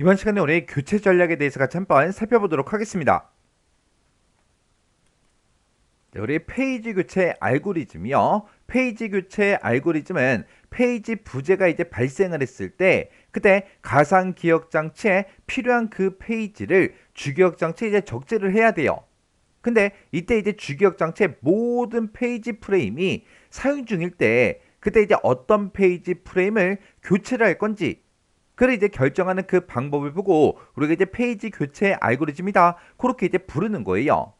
이번 시간에 우리 교체 전략에 대해서 같이 한번 살펴보도록 하겠습니다. 네, 우리 페이지 교체 알고리즘이요. 페이지 교체 알고리즘은 페이지 부재가 이제 발생을 했을 때 그때 가상 기억 장치에 필요한 그 페이지를 주기억 장치에 이제 적재를 해야 돼요. 근데 이때 이제 주기억 장치의 모든 페이지 프레임이 사용 중일 때 그때 이제 어떤 페이지 프레임을 교체를 할 건지 그를 이제 결정하는 그 방법을 보고 우리가 이제 페이지 교체 알고리즘이다 그렇게 이제 부르는 거예요.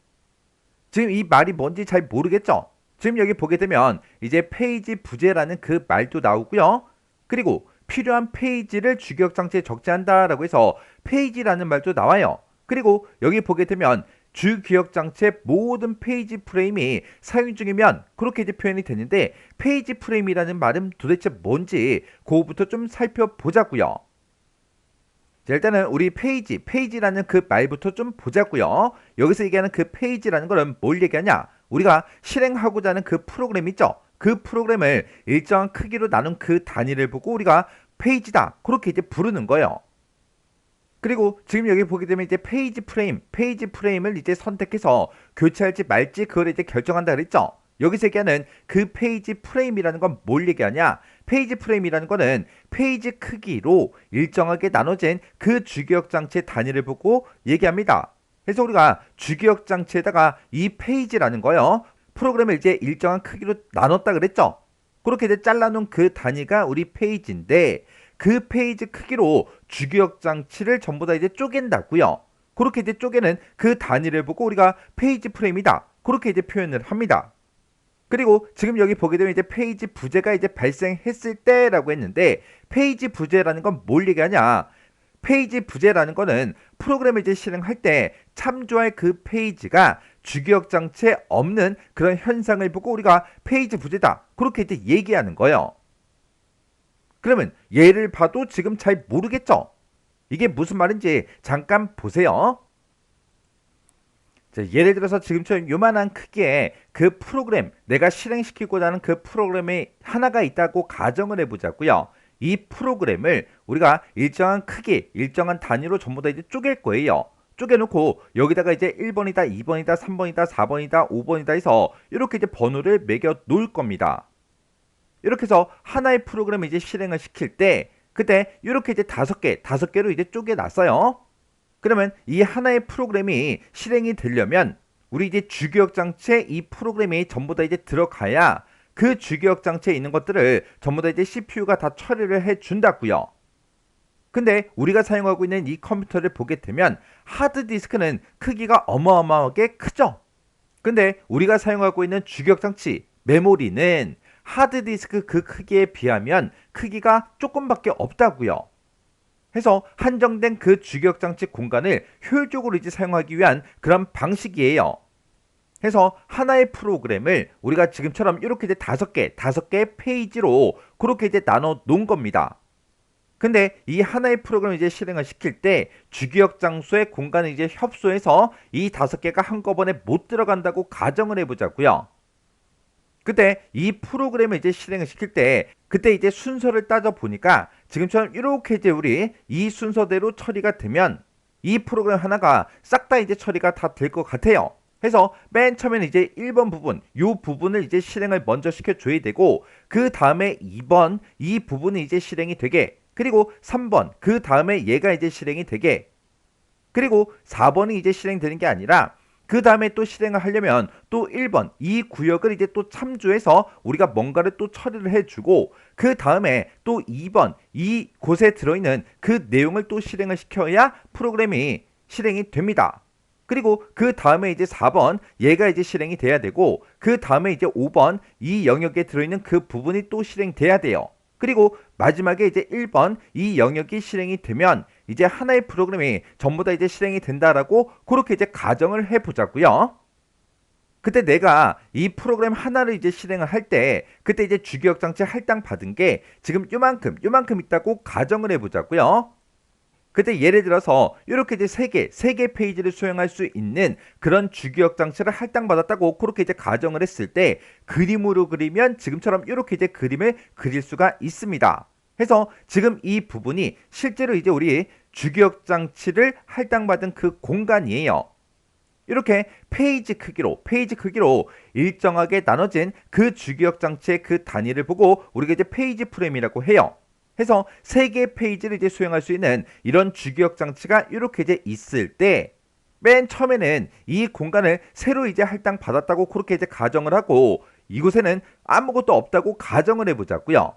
지금 이 말이 뭔지 잘 모르겠죠? 지금 여기 보게 되면 이제 페이지 부재라는 그 말도 나오고요. 그리고 필요한 페이지를 주기억 장치에 적재한다라고 해서 페이지라는 말도 나와요. 그리고 여기 보게 되면 주기억 장치의 모든 페이지 프레임이 사용 중이면 그렇게 이제 표현이 되는데 페이지 프레임이라는 말은 도대체 뭔지 그거부터 좀 살펴보자고요. 자, 일단은 우리 페이지, 페이지라는 그 말부터 좀 보자고요. 여기서 얘기하는 그 페이지라는 거는 뭘 얘기하냐? 우리가 실행하고자 하는 그 프로그램 있죠? 그 프로그램을 일정한 크기로 나눈 그 단위를 보고 우리가 페이지다. 그렇게 이제 부르는 거예요. 그리고 지금 여기 보게 되면 이제 페이지 프레임, 페이지 프레임을 이제 선택해서 교체할지 말지 그걸 이제 결정한다 그랬죠? 여기서 얘기하는 그 페이지 프레임이라는 건 뭘 얘기하냐? 페이지 프레임이라는 거는 페이지 크기로 일정하게 나눠진 그 주기억 장치의 단위를 보고 얘기합니다. 그래서 우리가 주기억 장치에다가 이 페이지라는 거요. 프로그램을 이제 일정한 크기로 나눴다 그랬죠? 그렇게 이제 잘라놓은 그 단위가 우리 페이지인데 그 페이지 크기로 주기억 장치를 전부 다 이제 쪼갠다고요. 그렇게 이제 쪼개는 그 단위를 보고 우리가 페이지 프레임이다. 그렇게 이제 표현을 합니다. 그리고 지금 여기 보게 되면 이제 페이지 부재가 이제 발생했을 때라고 했는데 페이지 부재라는 건 뭘 얘기하냐? 페이지 부재라는 거는 프로그램을 이제 실행할 때 참조할 그 페이지가 주기억 장치에 없는 그런 현상을 보고 우리가 페이지 부재다. 그렇게 이제 얘기하는 거예요. 그러면 예를 봐도 지금 잘 모르겠죠? 이게 무슨 말인지 잠깐 보세요. 자, 예를 들어서 지금처럼 요만한 크기의 그 프로그램, 내가 실행시키고자 하는 그 프로그램이 하나가 있다고 가정을 해보자고요. 이 프로그램을 우리가 일정한 크기, 일정한 단위로 전부 다 이제 쪼갤 거예요. 쪼개놓고 여기다가 이제 1번이다, 2번이다, 3번이다, 4번이다, 5번이다 해서 이렇게 이제 번호를 매겨 놓을 겁니다. 이렇게 해서 하나의 프로그램을 이제 실행을 시킬 때 그때 이렇게 이제 다섯 개, 다섯 개로 이제 쪼개 놨어요. 그러면 이 하나의 프로그램이 실행이 되려면 우리 이제 주기억 장치에 이 프로그램이 전부 다 이제 들어가야 그 주기억 장치에 있는 것들을 전부 다 이제 CPU가 다 처리를 해 준다고요. 근데 우리가 사용하고 있는 이 컴퓨터를 보게 되면 하드 디스크는 크기가 어마어마하게 크죠. 근데 우리가 사용하고 있는 주기억 장치 메모리는 하드 디스크 그 크기에 비하면 크기가 조금밖에 없다고요. 해서 한정된 그 주기억 장치 공간을 효율적으로 이제 사용하기 위한 그런 방식이에요. 해서 하나의 프로그램을 우리가 지금처럼 이렇게 이제 다섯 개, 다섯 개의 페이지로 그렇게 이제 나눠 놓은 겁니다. 근데 이 하나의 프로그램을 이제 실행을 시킬 때 주기억 장소의 공간을 이제 협소해서 이 다섯 개가 한꺼번에 못 들어간다고 가정을 해보자고요. 그때 이 프로그램을 이제 실행을 시킬 때 그때 이제 순서를 따져 보니까 지금처럼 이렇게 이제 우리 이 순서대로 처리가 되면 이 프로그램 하나가 싹 다 이제 처리가 다 될 것 같아요. 해서 맨 처음에는 이제 1번 부분, 요 부분을 이제 실행을 먼저 시켜줘야 되고 그 다음에 2번 이 부분이 이제 실행이 되게 그리고 3번 그 다음에 얘가 이제 실행이 되게 그리고 4번이 이제 실행되는 게 아니라 그 다음에 또 실행을 하려면 또 1번 이 구역을 이제 또 참조해서 우리가 뭔가를 또 처리를 해주고 그 다음에 또 2번 이 곳에 들어있는 그 내용을 또 실행을 시켜야 프로그램이 실행이 됩니다. 그리고 그 다음에 이제 4번 얘가 이제 실행이 돼야 되고 그 다음에 이제 5번 이 영역에 들어있는 그 부분이 또 실행돼야 돼요. 그리고 마지막에 이제 1번 이 영역이 실행이 되면 이제 하나의 프로그램이 전부 다 이제 실행이 된다라고 그렇게 이제 가정을 해 보자고요. 그때 내가 이 프로그램 하나를 이제 실행을 할 때 그때 이제 주기억 장치 할당 받은 게 지금 요만큼 요만큼 있다고 가정을 해 보자고요. 그때 예를 들어서 이렇게 이제 세 개, 세 개 페이지를 수행할 수 있는 그런 주기억 장치를 할당받았다고 그렇게 이제 가정을 했을 때 그림으로 그리면 지금처럼 이렇게 이제 그림을 그릴 수가 있습니다. 해서 지금 이 부분이 실제로 이제 우리 주기억 장치를 할당받은 그 공간이에요. 이렇게 페이지 크기로 페이지 크기로 일정하게 나눠진 그 주기억 장치의 그 단위를 보고 우리가 이제 페이지 프레임이라고 해요. 해서 세 개의 페이지를 이제 수행할 수 있는 이런 주기억 장치가 이렇게 이제 있을 때 맨 처음에는 이 공간을 새로 이제 할당 받았다고 그렇게 이제 가정을 하고 이곳에는 아무것도 없다고 가정을 해보자고요.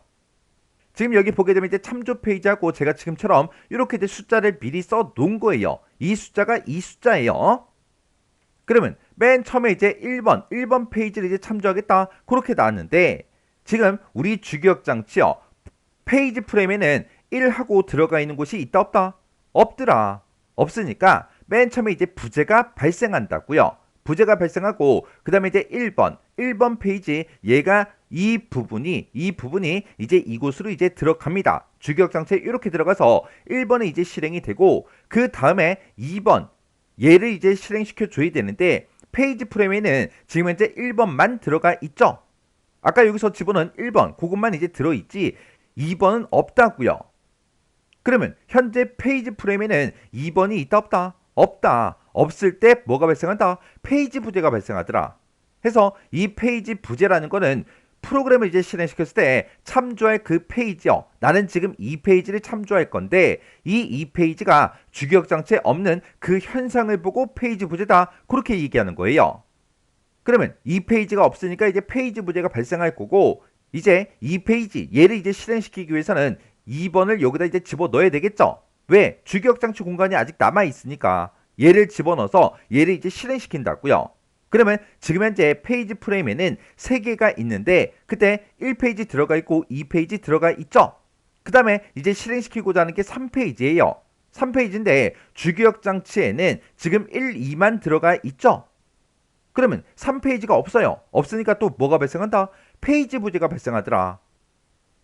지금 여기 보게 되면 이제 참조 페이지하고 제가 지금처럼 이렇게 이제 숫자를 미리 써 놓은 거예요. 이 숫자가 이 숫자예요. 그러면 맨 처음에 이제 1번, 1번 페이지를 이제 참조하겠다. 그렇게 나왔는데 지금 우리 주기억 장치요. 페이지 프레임에는 1하고 들어가 있는 곳이 있다 없다? 없더라. 없으니까 맨 처음에 이제 부재가 발생한다고요. 부재가 발생하고 그다음에 이제 1번, 1번 페이지 얘가 이 부분이 이 부분이 이제 이곳으로 이제 들어갑니다. 주기억 장치에 이렇게 들어가서 1번에 이제 실행이 되고 그 다음에 2번 얘를 이제 실행시켜 줘야 되는데 페이지 프레임에는 지금 현재 1번만 들어가 있죠. 아까 여기서 집어넣은 1번 그것만 이제 들어 있지 2번은 없다고요. 그러면 현재 페이지 프레임에는 2번이 있다 없다? 없다. 없을 때 뭐가 발생한다? 페이지 부재가 발생하더라. 해서 이 페이지 부재라는 거는 프로그램을 이제 실행시켰을 때 참조할 그 페이지요. 나는 지금 이 페이지를 참조할 건데 이 2페이지가 주기억 장치에 없는 그 현상을 보고 페이지 부재다. 그렇게 얘기하는 거예요. 그러면 이 페이지가 없으니까 이제 페이지 부재가 발생할 거고 이제 이 페이지 얘를 이제 실행시키기 위해서는 2번을 여기다 이제 집어 넣어야 되겠죠. 왜? 주기억 장치 공간이 아직 남아 있으니까 얘를 집어넣어서 얘를 이제 실행시킨다고요. 그러면 지금 현재 페이지 프레임에는 3개가 있는데 그때 1페이지 들어가 있고 2페이지 들어가 있죠. 그 다음에 이제 실행시키고자 하는 게 3페이지예요. 3페이지인데 주기억 장치에는 지금 1, 2만 들어가 있죠. 그러면 3페이지가 없어요. 없으니까 또 뭐가 발생한다? 페이지 부재가 발생하더라.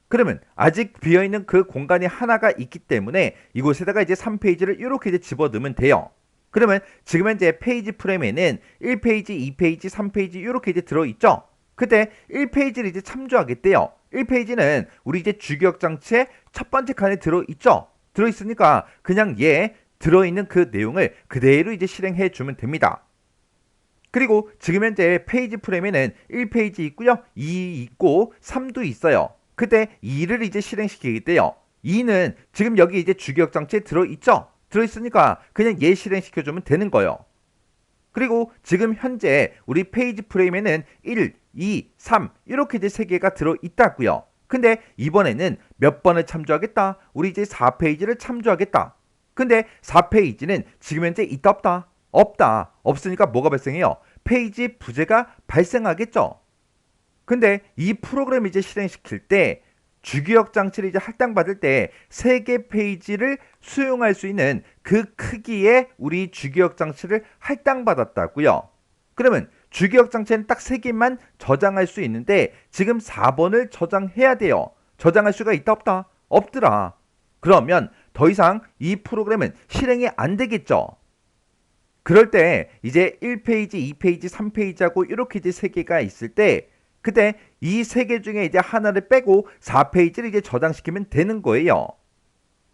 그러면 아직 비어있는 그 공간이 하나가 있기 때문에 이곳에다가 이제 3페이지를 이렇게 이제 집어넣으면 돼요. 그러면 지금 현재 페이지 프레임에는 1페이지, 2페이지, 3페이지 이렇게 이제 들어있죠? 그때 1페이지를 이제 참조하겠대요. 1페이지는 우리 이제 주기억 장치의 첫 번째 칸에 들어있죠? 들어있으니까 그냥 얘 들어있는 그 내용을 그대로 이제 실행해 주면 됩니다. 그리고 지금 현재 페이지 프레임에는 1페이지 있고요. 2 있고 3도 있어요. 그때 2를 이제 실행시키겠대요. 2는 지금 여기 이제 주기억 장치에 들어있죠? 들어있으니까 그냥 얘 실행시켜주면 되는 거예요. 그리고 지금 현재 우리 페이지 프레임에는 1, 2, 3 이렇게 이제 세 개가 들어있다고요. 근데 이번에는 몇 번을 참조하겠다? 우리 이제 4페이지를 참조하겠다. 근데 4페이지는 지금 현재 있다 없다? 없다. 없으니까 뭐가 발생해요? 페이지 부재가 발생하겠죠. 근데 이 프로그램 이제 실행시킬 때 주기억 장치를 이제 할당받을 때 세 개 페이지를 수용할 수 있는 그 크기의 우리 주기억 장치를 할당받았다고요. 그러면 주기억 장치는 딱 세 개만 저장할 수 있는데 지금 4번을 저장해야 돼요. 저장할 수가 있다 없다? 없더라. 그러면 더 이상 이 프로그램은 실행이 안 되겠죠. 그럴 때 이제 1페이지, 2페이지, 3페이지하고 이렇게 이제 세 개가 있을 때 그때 이 세 개 중에 이제 하나를 빼고 4페이지를 이제 저장시키면 되는 거예요.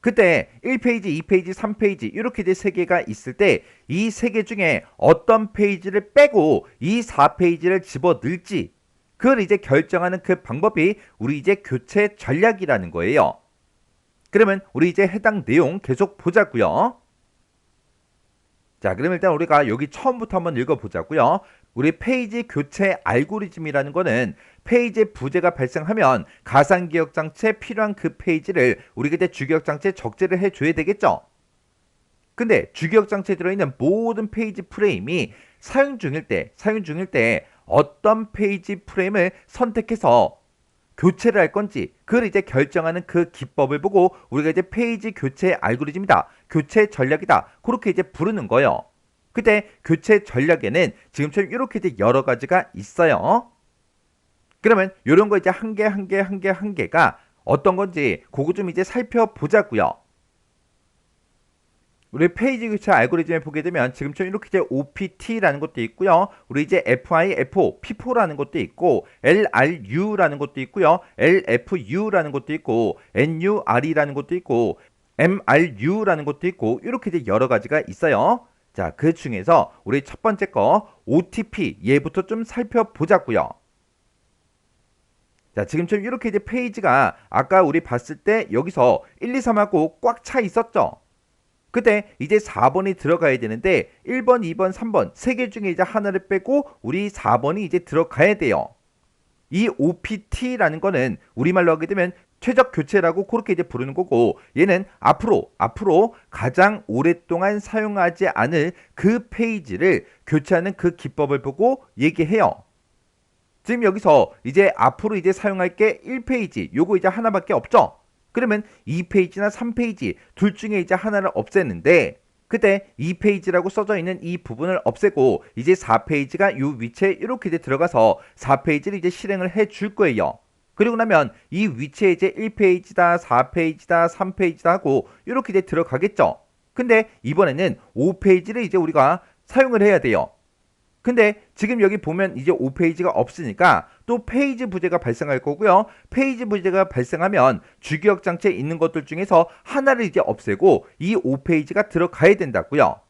그때 1페이지, 2페이지, 3페이지 이렇게 이제 세 개가 있을 때 이 세 개 중에 어떤 페이지를 빼고 이 4페이지를 집어 넣을지 그걸 이제 결정하는 그 방법이 우리 이제 교체 전략이라는 거예요. 그러면 우리 이제 해당 내용 계속 보자고요. 자, 그럼 일단 우리가 여기 처음부터 한번 읽어보자고요. 우리 페이지 교체 알고리즘이라는 거는 페이지 부재가 발생하면 가상 기억 장치에 필요한 그 페이지를 우리가 이제 주기억 장치에 적재를 해 줘야 되겠죠. 근데 주기억 장치에 들어 있는 모든 페이지 프레임이 사용 중일 때, 사용 중일 때 어떤 페이지 프레임을 선택해서 교체를 할 건지 그걸 이제 결정하는 그 기법을 보고 우리가 이제 페이지 교체 알고리즘이다. 교체 전략이다. 그렇게 이제 부르는 거예요. 그때 교체 전략에는 지금처럼 이렇게 여러 가지가 있어요. 그러면 이런 거 이제 한 개, 한 개, 한 개, 한 개가 어떤 건지 그거 좀 이제 살펴보자고요. 우리 페이지 교체 알고리즘에 보게 되면 지금처럼 이렇게 이제 OPT라는 것도 있고요. 우리 이제 FIFO, P4라는 것도 있고 LRU라는 것도 있고요. LFU라는 것도 있고 NUR이라는 것도 있고 MRU라는 것도 있고 이렇게 이제 여러 가지가 있어요. 자, 그 중에서 우리 첫 번째 거 OTP 얘부터 좀 살펴보자고요. 자, 지금처럼 이렇게 이제 페이지가 아까 우리 봤을 때 여기서 1, 2, 3하고 꽉 차 있었죠. 그때 이제 4번이 들어가야 되는데 1번, 2번, 3번 세 개 중에 이제 하나를 빼고 우리 4번이 이제 들어가야 돼요. 이 OPT라는 거는 우리말로 하게 되면 최적 교체라고 그렇게 이제 부르는 거고 얘는 앞으로 앞으로 가장 오랫동안 사용하지 않을 그 페이지를 교체하는 그 기법을 보고 얘기해요. 지금 여기서 이제 앞으로 이제 사용할 게 1페이지 요거 이제 하나밖에 없죠. 그러면 2페이지나 3페이지 둘 중에 이제 하나를 없애는데 그때 2페이지라고 써져 있는 이 부분을 없애고 이제 4페이지가 요 위치에 이렇게 이제 들어가서 4페이지를 이제 실행을 해 줄 거예요. 그리고 나면 이 위치에 이제 1페이지다, 4페이지다, 3페이지다 하고 이렇게 이제 들어가겠죠. 근데 이번에는 5페이지를 이제 우리가 사용을 해야 돼요. 근데 지금 여기 보면 이제 5페이지가 없으니까 또 페이지 부재가 발생할 거고요. 페이지 부재가 발생하면 주기억 장치에 있는 것들 중에서 하나를 이제 없애고 이 5페이지가 들어가야 된다고요.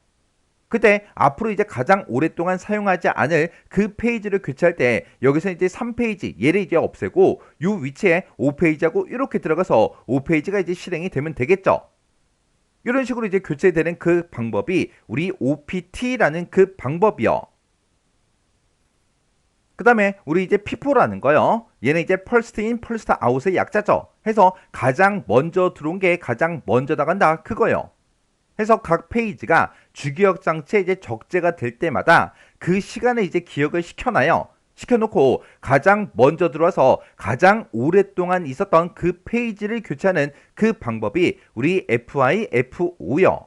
그때 앞으로 이제 가장 오랫동안 사용하지 않을 그 페이지를 교체할 때 여기서 이제 3페이지 얘를 이제 없애고 이 위치에 5페이지하고 이렇게 들어가서 5페이지가 이제 실행이 되면 되겠죠. 이런 식으로 이제 교체되는 그 방법이 우리 OPT라는 그 방법이요. 그 다음에 우리 이제 피포라는 거요. 얘는 이제 펄스트 인, 펄스트 아웃의 약자죠. 해서 가장 먼저 들어온 게 가장 먼저 나간다. 그거요. 해서 각 페이지가 주기억 장치에 이제 적재가 될 때마다 그 시간에 이제 기억을 시켜놔요. 시켜놓고 가장 먼저 들어와서 가장 오랫동안 있었던 그 페이지를 교체하는 그 방법이 우리 FI, F5요.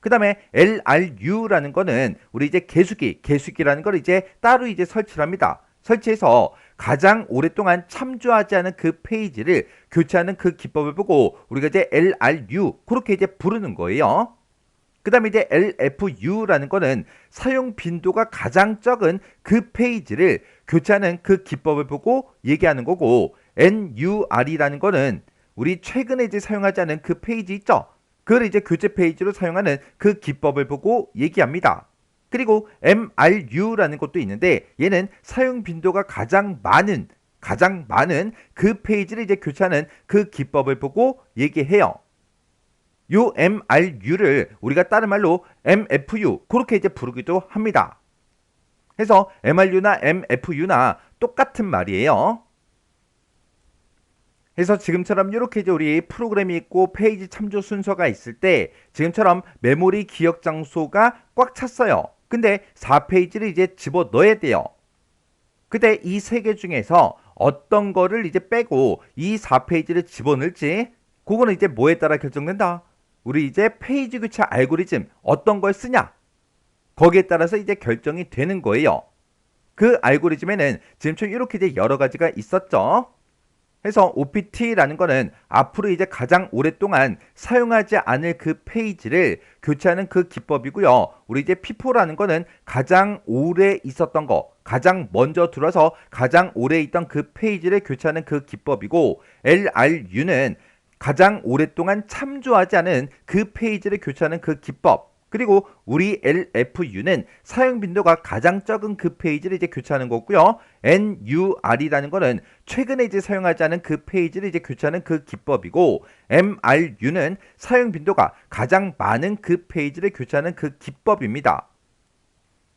그 다음에 LRU라는 거는 우리 이제 개수기, 개수기라는 걸 이제 따로 이제 설치를 합니다. 설치해서 가장 오랫동안 참조하지 않은 그 페이지를 교체하는 그 기법을 보고 우리가 이제 LRU 그렇게 이제 부르는 거예요. 그 다음에 이제 LFU라는 거는 사용 빈도가 가장 적은 그 페이지를 교체하는 그 기법을 보고 얘기하는 거고 NUR이라는 거는 우리 최근에 이제 사용하지 않은 그 페이지 있죠? 그걸 이제 교체 페이지로 사용하는 그 기법을 보고 얘기합니다. 그리고 MRU라는 것도 있는데 얘는 사용 빈도가 가장 많은 가장 많은 그 페이지를 이제 교체하는 그 기법을 보고 얘기해요. 요 MRU를 우리가 다른 말로 MFU 그렇게 이제 부르기도 합니다. 그래서 MRU나 MFU나 똑같은 말이에요. 그래서 지금처럼 이렇게 이제 우리 프로그램이 있고 페이지 참조 순서가 있을 때 지금처럼 메모리 기억 장소가 꽉 찼어요. 근데 4페이지를 이제 집어 넣어야 돼요. 그때 이 세 개 중에서 어떤 거를 이제 빼고 이 4페이지를 집어넣을지 그거는 이제 뭐에 따라 결정된다. 우리 이제 페이지 교체 알고리즘 어떤 걸 쓰냐? 거기에 따라서 이제 결정이 되는 거예요. 그 알고리즘에는 지금처럼 이렇게 이제 여러 가지가 있었죠. 해서 OPT라는 거는 앞으로 이제 가장 오랫동안 사용하지 않을 그 페이지를 교체하는 그 기법이고요. 우리 이제 P4라는 거는 가장 오래 있었던 거, 가장 먼저 들어서 가장 오래 있던 그 페이지를 교체하는 그 기법이고 LRU는 가장 오랫동안 참조하지 않은 그 페이지를 교체하는 그 기법. 그리고 우리 LFU는 사용 빈도가 가장 적은 그 페이지를 이제 교체하는 거고요. NUR이라는 거는 최근에 이제 사용하지 않은 그 페이지를 이제 교체하는 그 기법이고 MRU는 사용 빈도가 가장 많은 그 페이지를 교체하는 그 기법입니다.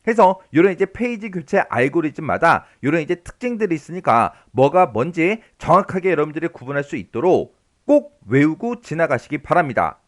해서 이런 이제 페이지 교체 알고리즘마다 이런 이제 특징들이 있으니까 뭐가 뭔지 정확하게 여러분들이 구분할 수 있도록 꼭 외우고 지나가시기 바랍니다.